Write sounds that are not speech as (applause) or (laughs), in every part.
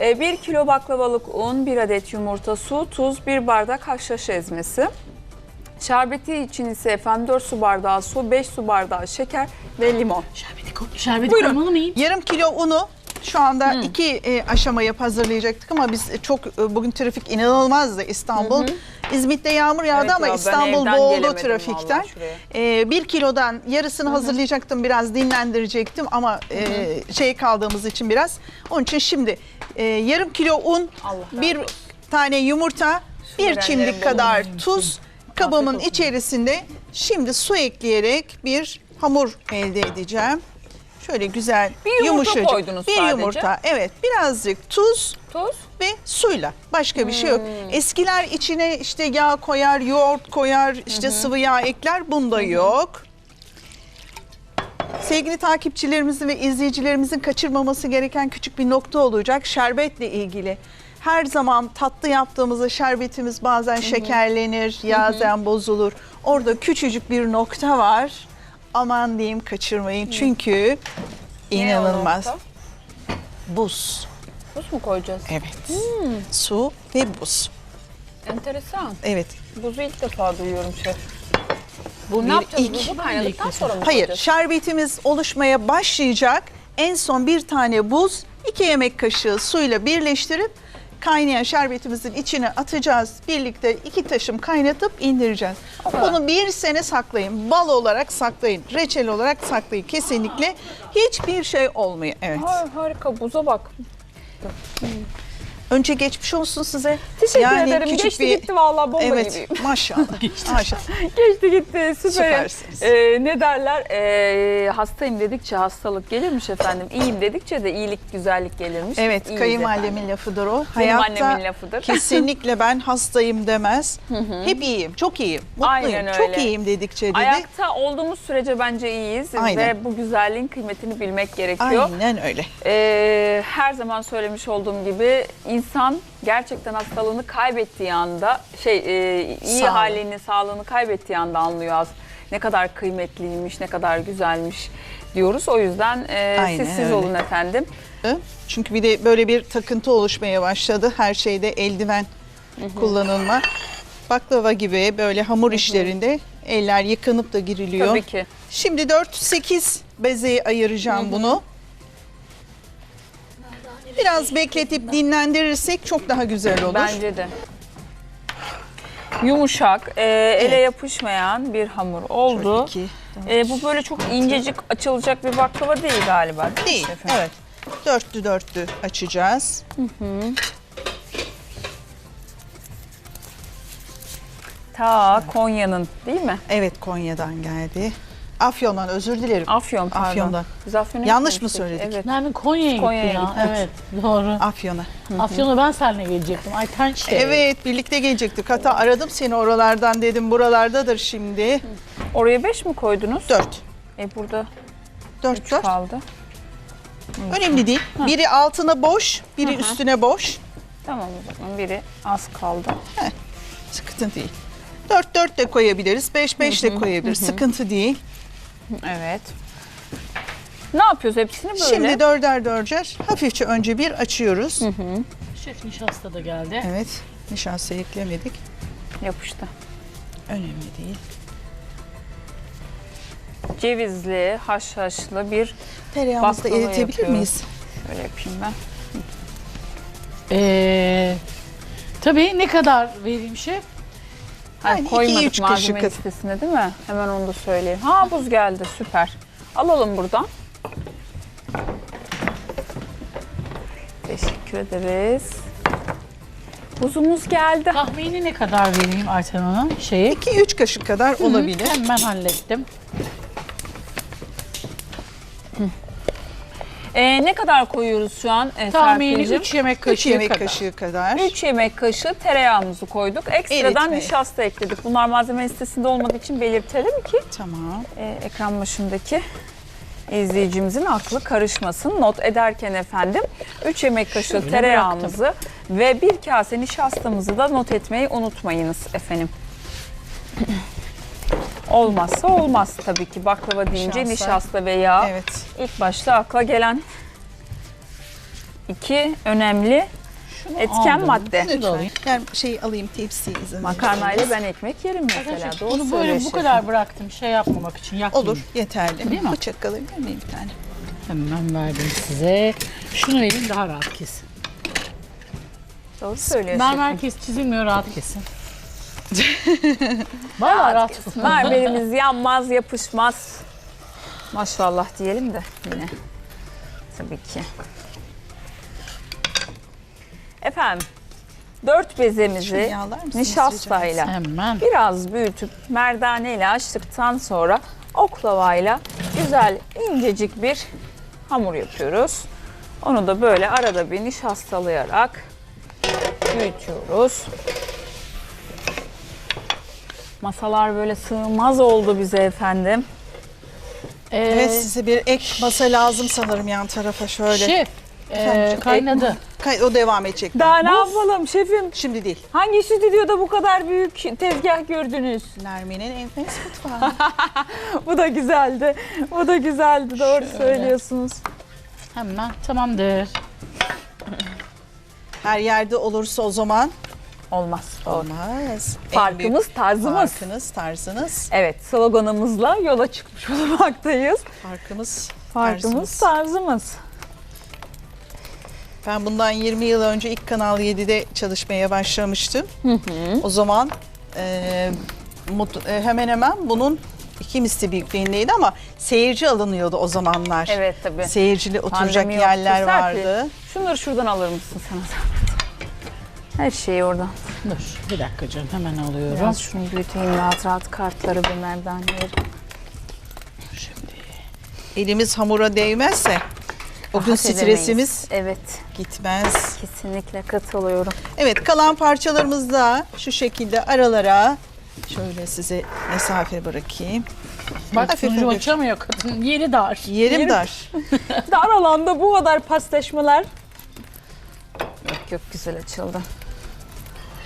1 E, kilo baklavalık un, 1 adet yumurta, su, tuz, 1 bardak haşhaş ezmesi. Şerbeti için ise efendim 4 su bardağı su, 5 su bardağı şeker ve limon. Şerbeti, ko- şerbeti Buyurun. koymalı mıyım? Yarım kilo unu şu anda iki e, aşama yap hazırlayacaktık ama biz çok e, bugün trafik inanılmazdı İstanbul. İzmit'te yağmur yağdı Evet ama ya, İstanbul boğuldu trafikten. E, bir kilodan yarısını hazırlayacaktım biraz dinlendirecektim ama e, şey kaldığımız için biraz. Onun için şimdi e, yarım kilo un, Allah bir olsun. tane yumurta, bir verenlerin çimdik kadar tuz kabımın içerisinde şimdi su ekleyerek bir hamur elde edeceğim. Şöyle güzel Bir yumurta yumuşacık. koydunuz bir sadece. yumurta evet birazcık tuz Tuz. ve suyla başka bir şey yok. Hmm. Eskiler içine işte yağ koyar, yoğurt koyar, işte sıvı yağ ekler. Bunda yok. Sevgili takipçilerimizin ve izleyicilerimizin kaçırmaması gereken küçük bir nokta olacak şerbetle ilgili. Her zaman tatlı yaptığımızda şerbetimiz bazen şekerlenir, bazen bozulur. Orada küçücük bir nokta var. Aman diyeyim kaçırmayın çünkü inanılmaz. Buz. Buz mu koyacağız? Evet. Su ve buz. Enteresan. Evet. Buzu ilk defa duyuyorum şef. Bu Ne bir yapacağız? ilk. Buzu kaynadıktan sonra mı Hayır, koyacağız? şerbetimiz oluşmaya başlayacak. En son bir tane buz, iki yemek kaşığı suyla birleştirip kaynayan şerbetimizin içine atacağız. Birlikte iki taşım kaynatıp indireceğiz. Bunu bir sene saklayın. Bal olarak saklayın. Reçel olarak saklayın. Kesinlikle hiçbir şey olmuyor. Evet. Har- harika buza bak. Önce geçmiş olsun size. Teşekkür ederim. küçük Geçti bir- gitti vallahi bomba Evet gibiyim. (laughs) maşallah. maşallah. Geçti gitti süper. Ee, ne derler? Ee, hastayım dedikçe hastalık gelirmiş efendim. İyiyim dedikçe de iyilik, güzellik gelirmiş. Evet, İyiyiz kayınvalidemin efendim. lafıdır o. Benim Hayatta annemin lafıdır. (laughs) kesinlikle ben hastayım demez. Hep iyiyim, çok iyiyim, mutluyum, Aynen çok öyle. iyiyim dedikçe dedi. Ayakta olduğumuz sürece bence iyiyiz Aynen. ve bu güzelliğin kıymetini bilmek gerekiyor. Aynen öyle. Ee, her zaman söylemiş olduğum gibi insan gerçekten hastalığını kaybettiği anda şey e, iyi Sağ halini, sağlığını kaybettiği anda anlıyor az ne kadar kıymetliymiş, ne kadar güzelmiş diyoruz. O yüzden e, Aynen siz siz öyle. olun efendim. Çünkü bir de böyle bir takıntı oluşmaya başladı. Her şeyde eldiven kullanılma. Baklava gibi böyle hamur işlerinde eller yıkanıp da giriliyor. Tabii ki. Şimdi 4-8 bezeye ayıracağım bunu. Biraz bekletip dinlendirirsek çok daha güzel olur. Bence de. Yumuşak, e, ele yapışmayan bir hamur oldu. İki, E, bu böyle çok incecik açılacak bir baklava değil galiba. mi Değil, şefim? evet. Dörtlü dörtlü açacağız. Ta Konya'nın değil mi? Evet Konya'dan geldi. Afyon'dan özür dilerim. Afyon pardon. Afyon'dan. Biz Afyon'a Yanlış mı gitmiştik. söyledik? Evet. Nermin Konya'ya Konya'ya gitti ya. gitti. Evet doğru. Afyon'a. Afyon'a ben seninle gelecektim. Ay Tençte. Evet birlikte gelecektik. Hatta aradım seni oralardan dedim buralardadır şimdi. Oraya 5 mi koydunuz? Dört. E burada Dört 3 dört. kaldı. Önemli değil. Biri altına boş, biri üstüne boş. Tamam o zaman biri az kaldı. Sıkıntı değil. Dört dört de koyabiliriz, beş beş de koyabiliriz. Sıkıntı değil. Evet. Ne yapıyoruz hepsini böyle? Şimdi dörder dörder hafifçe önce bir açıyoruz. Şef nişasta da geldi. Evet. Nişasta eklemedik. Yapıştı. Önemli değil. Cevizli, haşhaşlı bir Tereyağımızı da Baklava eritebilir yapıyoruz. miyiz? şöyle yapayım ben. Ee, tabii ne kadar vereyim şef? Yani iki, koymadık üç malzeme kaşık. listesine değil mi? Hemen onu da söyleyeyim. Ha buz geldi süper. Alalım buradan. Teşekkür ederiz. Buzumuz geldi. Tahmini ne kadar vereyim Ayten Hanım? Şeyi. 2-3 kaşık kadar olabilir. Hemen hallettim. Ee, ne kadar koyuyoruz şu an e, Tahmini Serpil'cim? 3 yemek 3 kaşığı yemek kadar. kaşığı kadar. 3 yemek kaşığı tereyağımızı koyduk. Ekstradan Eritme. nişasta ekledik. Bunlar malzeme listesinde olmadığı için belirtelim ki Tamam. e, ekran başındaki izleyicimizin aklı karışmasın. Not ederken efendim 3 yemek kaşığı Şöyle tereyağımızı ve bir kase nişastamızı da not etmeyi unutmayınız efendim. Olmazsa olmaz tabii ki baklava deyince Nişasta. nişasta ve yağ. Evet. İlk başta akla gelen iki önemli etken aldım. madde. Şunu da alayım. Ben şey alayım tepsiyi izin Makarnayla ben ekmek yerim mesela. Arkadaşlar Doğru bunu böyle bu şefim. kadar bıraktım şey yapmamak için yakmayayım. Olur yeterli. Değil mi? Bıçak alabilir miyim bir tane? Hemen verdim size. Şunu verin daha rahat kesin. Doğru söylüyor Mermer kes çizilmiyor rahat kesin. (laughs) Bayağı rahat. Mermerimiz yanmaz, yapışmaz. Maşallah diyelim de yine. Tabii ki. Efendim, dört bezemizi nişastayla Hemen. biraz büyütüp merdaneyle açtıktan sonra oklavayla güzel incecik bir hamur yapıyoruz. Onu da böyle arada bir nişastalayarak büyütüyoruz. Masalar böyle sığmaz oldu bize efendim. Ee, Evet size bir ek masa lazım sanırım yan tarafa şöyle. Şef Efendim, e, kaynadı. (laughs) Kay- O devam edecek. Daha ne yapalım şefim? Şimdi değil. Hangi stüdyoda bu kadar büyük tezgah gördünüz? Nermin'in enfes mutfağı. (laughs) Bu da güzeldi. Bu da güzeldi. Doğru söylüyorsunuz. Hemen tamamdır. Her yerde olursa o zaman Olmaz. Doğru. olmaz. Farkımız, tarzımız. Farkınız, tarzınız. Evet, sloganımızla yola çıkmış (laughs) bulunmaktayız. Farkımız, Farkımız, tarzımız. tarzımız. Ben bundan 20 yıl önce ilk Kanal 7'de çalışmaya başlamıştım. O zaman e, mut- e, hemen hemen bunun iki misli büyüklüğündeydi ama seyirci alınıyordu o zamanlar. Evet tabii. Seyircili oturacak Pandemi yerler Serpil, vardı. Şunları şuradan alır mısın sana? Her şeyi oradan. Dur bir dakika canım hemen alıyorum. Biraz şunu büyüteyim rahat rahat kartları ve merdaneleri. Elimiz hamura değmezse bugün Rahat edemeyiz. stresimiz Evet, gitmez. kesinlikle katılıyorum. Evet kalan parçalarımızı da şu şekilde aralara şöyle size mesafe bırakayım. Bak Hafif sunucu hafif. açamıyor kadın. Yeri dar. Yerim Yerim- dar. (laughs) Dar alanda bu kadar pasleşmeler. Yok yok güzel açıldı.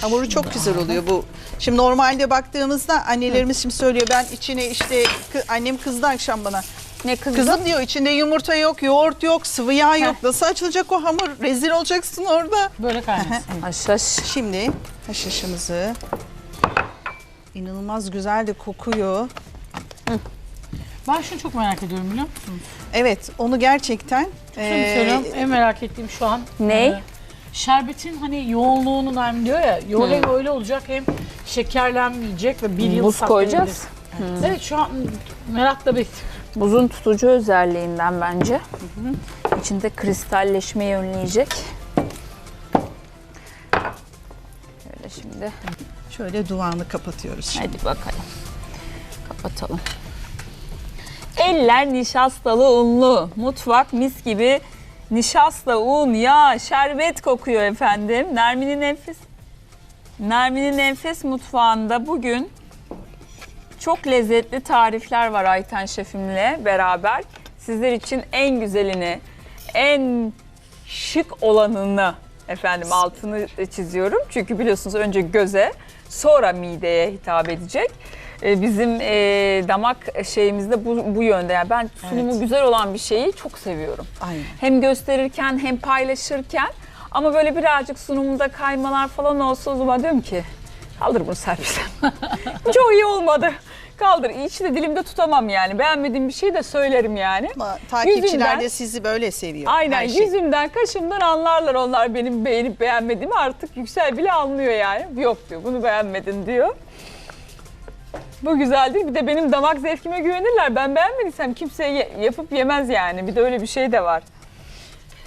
Hamuru çok güzel oluyor bu. Şimdi normalde baktığımızda annelerimiz şimdi söylüyor ben içine işte kı- annem kızdı akşam bana. Ne kızım? Kızım diyor içinde yumurta yok, yoğurt yok, sıvı yağ yok. Nasıl açılacak o hamur? Rezil olacaksın orada. Böyle kaynasın. (laughs) Haşhaş. Şimdi haşhaşımızı inanılmaz güzel de kokuyor. ben şunu çok merak ediyorum biliyor musunuz? Evet onu gerçekten Şunu eee, söylüyorum en merak ettiğim şu an. Ne? e, şerbetin hani yoğunluğunu hem diyor ya yo- hem öyle olacak hem şekerlenmeyecek ve bir yıl Buz saklayabilir. koyacağız. Evet şu an merakla bekliyorum. Buzun tutucu özelliğinden bence. İçinde kristalleşmeyi önleyecek. Şöyle şimdi. şöyle duvağını kapatıyoruz. Şimdi. Hadi bakalım. Kapatalım. Eller nişastalı unlu. Mutfak mis gibi nişasta, un, yağ, şerbet kokuyor efendim. Nermin'in enfes Nermin'in enfes mutfağında bugün çok lezzetli tarifler var Ayten şefimle beraber. Sizler için en güzelini, en şık olanını efendim altını çiziyorum. Çünkü biliyorsunuz önce göze, sonra mideye hitap edecek. Ee, Bizim e, damak şeyimizde bu, bu yönde. Yani ben sunumu Evet. güzel olan bir şeyi çok seviyorum. Aynen. Hem gösterirken hem paylaşırken ama böyle birazcık sunumunda kaymalar falan olsa o zaman diyorum ki kaldır bunu Serpil. (laughs) Çok iyi olmadı. Kaldır. İçi de dilimde tutamam yani. Beğenmediğim bir şey de söylerim yani. Ama takipçiler Yüzünden- de sizi böyle seviyor. Aynen her şey. yüzümden kaşımdan anlarlar onlar benim beğenip beğenmediğimi artık Yüksel bile anlıyor yani. Yok diyor bunu beğenmedin diyor. Bu güzel değil. Bir de benim damak zevkime güvenirler. Ben beğenmediysem kimseye ye- yapıp yemez yani. Bir de öyle bir şey de var.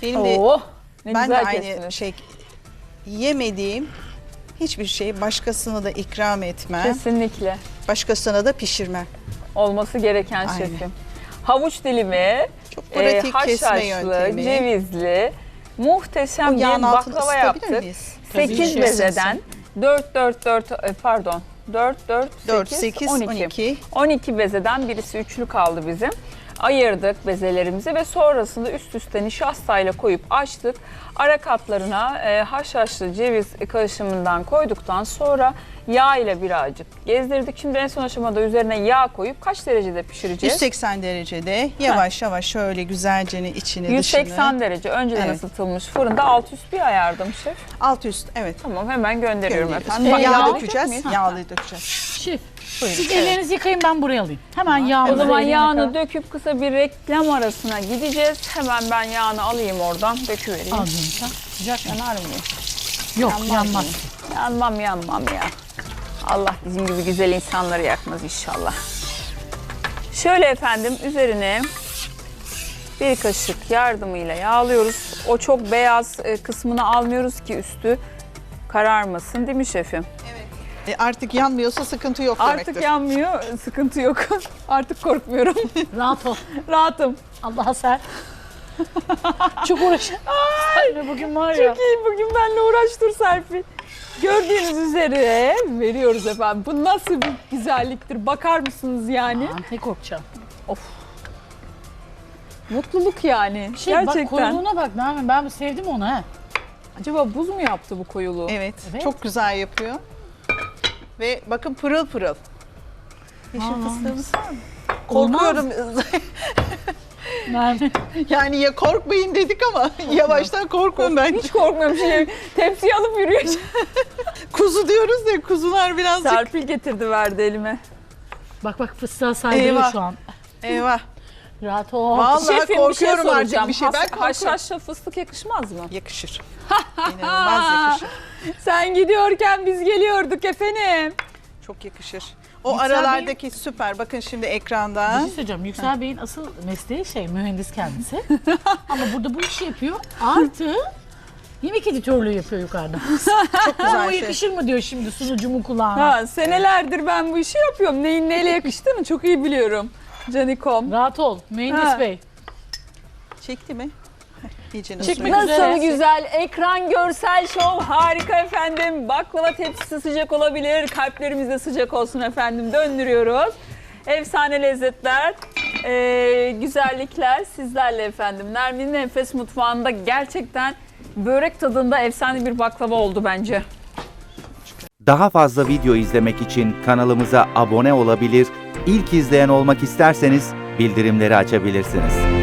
Benim de Oh ne ben de güzel aynı kestiniz. şey yemediğim hiçbir şey başkasına da ikram etmem. Kesinlikle. Başkasına da pişirmem. Olması gereken Aynen. şefim. Havuç dilimi, Çok e, pratik kesme haşhaşlı, yöntemi. cevizli, muhteşem bir baklava ısıtabilir yaptık. miyiz? 8 Tabii. bezeden 4 4 4 e, pardon 4 4 4, 8, 8, 12. 12. 12 bezeden birisi üçlü kaldı bizim. Ayırdık bezelerimizi ve sonrasında üst üste nişastayla koyup açtık. Ara katlarına e, haşhaşlı ceviz karışımından koyduktan sonra yağ ile birazcık gezdirdik. Şimdi en son aşamada üzerine yağ koyup kaç derecede pişireceğiz? 180 derecede yavaş yavaş şöyle güzelce içini 180 dışını. derece önceden Evet. ısıtılmış fırında alt üst bir ayarda mı şef? Alt üst evet. Tamam hemen gönderiyorum Gönderiyoruz. efendim. Ee, yağ yağlayacak dökeceğiz. Yağlı dökeceğiz. Şef. Siz ellerinizi yıkayın ben buraya alayım. Hemen yağ. O zaman yağını döküp kısa bir reklam arasına gideceğiz. Hemen ben yağını alayım oradan döküvereyim. Al canım sen. Sıcak mı? Yanar mıyım? Yok Yanmaz? Yanmam yanmam ya. Allah bizim gibi güzel insanları yakmaz inşallah. Şöyle efendim üzerine bir kaşık yardımıyla yağlıyoruz. O çok beyaz e, kısmını almıyoruz ki üstü kararmasın değil mi şefim? E, artık yanmıyorsa sıkıntı yok demektir. Artık yanmıyor, sıkıntı yok. (laughs) Artık korkmuyorum. Rahat ol. Rahatım. Allah'a ser. Çok uğraşın. (laughs) Ay. Bugün var ya. Çok iyi bugün benimle uğraştır Serpil. Gördüğünüz üzere veriyoruz efendim. Bu nasıl bir güzelliktir bakar mısınız yani? Aman, Ne korkacağım. Mutluluk yani. Şey, Bak Gerçekten. koyuluğuna bak Nermin ben sevdim onu ha. Acaba buz mu yaptı bu koyuluğu? Evet, Evet. çok güzel yapıyor. Ve bakın pırıl pırıl. Yeşil Aa. fıstığımız var mı? Olmaz. Korkuyorum. (laughs) Nermin. yani ya korkmayın dedik ama yavaştan korkun bence. Hiç korkmuyorum şey. Tepsiyi alıp yürüyor. (laughs) Kuzu diyoruz ya kuzular birazcık. Serpil getirdi verdi elime. Bak bak fıstığa Eyvah. şu an. Eyvah. Rahat ol. Vallahi Şefim bir şey korkuyorum artık bir şey. Ben korkuyorum. Haşhaşla fıstık yakışmaz mı? Yakışır. (laughs) İnanılmaz yakışır. (laughs) Sen gidiyorken biz geliyorduk efendim. Çok yakışır. O Yüksel aralardaki süper. Bakın şimdi Bir ekranda. şey söyleyeceğim. Yüksel Bey'in asıl mesleği şey mühendis kendisi. (laughs) Ama burada bu işi yapıyor. Artı yemek editörlüğü yapıyor yukarıda. (laughs) Çok Ama güzel o şey. yakışır mı diyor şimdi sunucumun kulağına. Ha, senelerdir ben bu işi yapıyorum. Neyin neyle yakıştığını çok iyi biliyorum. Canikom. Rahat ol mühendis Ha. bey. Çekti mi? İyice Çekmek nasıl? üzere. Güzel ekran görsel şov harika efendim. Baklava tepsisi sıcak olabilir. Kalplerimiz de sıcak olsun efendim. Döndürüyoruz. Efsane lezzetler, eee, güzellikler sizlerle efendim. Nermin'in Enfes Mutfağı'nda gerçekten börek tadında efsane bir baklava oldu bence. Daha fazla video izlemek için kanalımıza abone olabilir, ilk izleyen olmak isterseniz bildirimleri açabilirsiniz.